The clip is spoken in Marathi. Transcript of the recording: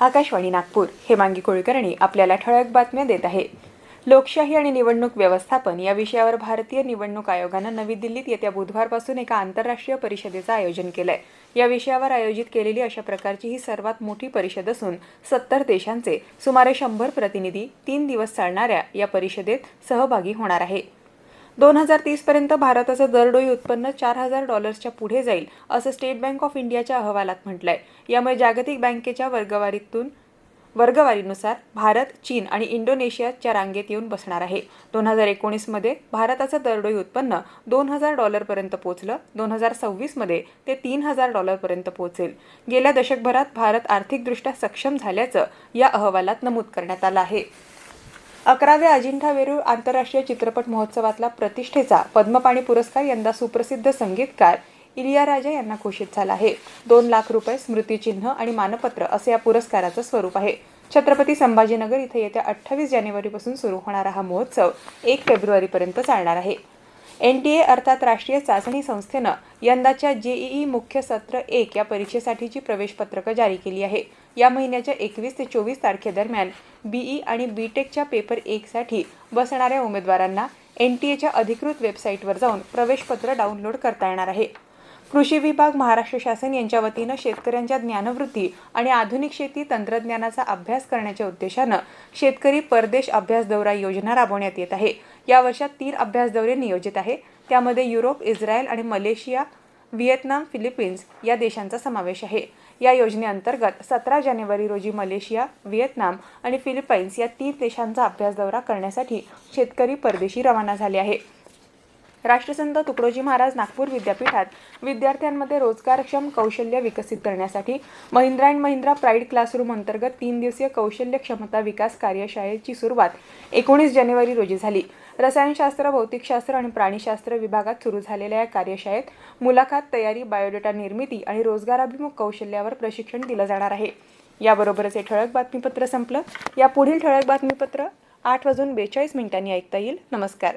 आकाशवाणी नागपूर. हेमांगी कुलकर्णी आपल्याला ठळक बातम्या देत आहे. लोकशाही आणि निवडणूक व्यवस्थापन या विषयावर भारतीय निवडणूक आयोगानं नवी दिल्लीत येत्या बुधवारपासून एका आंतरराष्ट्रीय परिषदेचं आयोजन केलंय. या विषयावर आयोजित केलेली अशा प्रकारची ही सर्वात मोठी परिषद असून सत्तर देशांचे सुमारे शंभर प्रतिनिधी तीन दिवस चालणाऱ्या या परिषदेत सहभागी होणार आहे. दोन हजार तीसपर्यंत भारताचं दरडोई उत्पन्न चार हजार डॉलर्सच्या पुढे जाईल असं स्टेट बँक ऑफ इंडियाच्या अहवालात म्हटलंय. यामुळे जागतिक बँकेच्या वर्गवारीतून वर्गवारीनुसार भारत चीन आणि इंडोनेशियाच्या रांगेत येऊन बसणार आहे. दोन हजार एकोणीसमध्ये भारताचं दरडोई उत्पन्न दोन हजार डॉलरपर्यंत पोहोचलं दोन हजार सव्वीसमध्ये ते तीन हजार डॉलरपर्यंत पोहोचेल गेल्या दशकभरात भारत आर्थिकदृष्ट्या सक्षम झाल्याचं या अहवालात नमूद करण्यात आलं आहे. अकराव्या अजिंठा वेरूळ आंतरराष्ट्रीय चित्रपट महोत्सवातला प्रतिष्ठेचा पद्मपाणी पुरस्कार यंदा सुप्रसिद्ध संगीतकार इलियाराजा यांना घोषित झाला आहे. दोन लाख रुपये स्मृतिचिन्ह आणि मानपत्र असे या पुरस्काराचं स्वरूप आहे. छत्रपती संभाजीनगर इथे येत्या अठ्ठावीस जानेवारीपासून सुरू होणारा हा महोत्सव एक फेब्रुवारीपर्यंत चालणार आहे. एन टी ए अर्थात राष्ट्रीय चाचणी संस्थेनं यंदाच्या जेईई मुख्य सत्र एक या परीक्षेसाठीची प्रवेशपत्रकं जारी केली आहे. या महिन्याच्या एकवीस ते चोवीस तारखेदरम्यान बीई आणि बी टेकच्या पेपर एकसाठी बसणाऱ्या उमेदवारांना एन टी एच्या अधिकृत वेबसाईटवर जाऊन प्रवेशपत्र डाउनलोड करता येणार आहे. कृषी विभाग महाराष्ट्र शासन यांच्या वतीनं शेतकऱ्यांच्या ज्ञानवृत्ती आणि आधुनिक शेती तंत्रज्ञानाचा अभ्यास करण्याच्या उद्देशानं शेतकरी परदेश अभ्यास दौरा योजना राबवण्यात येत आहे. या वर्षात तीन अभ्यास दौरे नियोजित आहे. त्यामध्ये युरोप इस्रायल आणि मलेशिया व्हिएतनाम फिलिपिन्स या देशांचा समावेश आहे. या योजनेअंतर्गत सतरा जानेवारी रोजी मलेशिया व्हिएतनाम आणि फिलिपाईन्स या तीन देशांचा अभ्यास दौरा करण्यासाठी शेतकरी परदेशी रवाना झाले आहे राष्ट्रसंत तुकडोजी महाराज नागपूर विद्यापीठात विद्यार्थ्यांमध्ये रोजगारक्षम कौशल्य विकसित करण्यासाठी Mahindra and Mahindra pride classroom अंतर्गत तीन दिवसीय कौशल्य क्षमता विकास कार्यशाळेची सुरुवात एकोणीस जानेवारी रोजी झाली. रसायनशास्त्र भौतिकशास्त्र आणि प्राणीशास्त्र विभागात सुरू झालेल्या या कार्यशाळेत मुलाखत तयारी बायोडेटा निर्मिती आणि रोजगाराभिमुख कौशल्यावर प्रशिक्षण दिलं जाणार आहे. याबरोबरच हे ठळक बातमीपत्र संपलं. या पुढील ठळक बातमीपत्र आठ वाजून बेचाळीस मिनिटांनी ऐकता येईल. नमस्कार.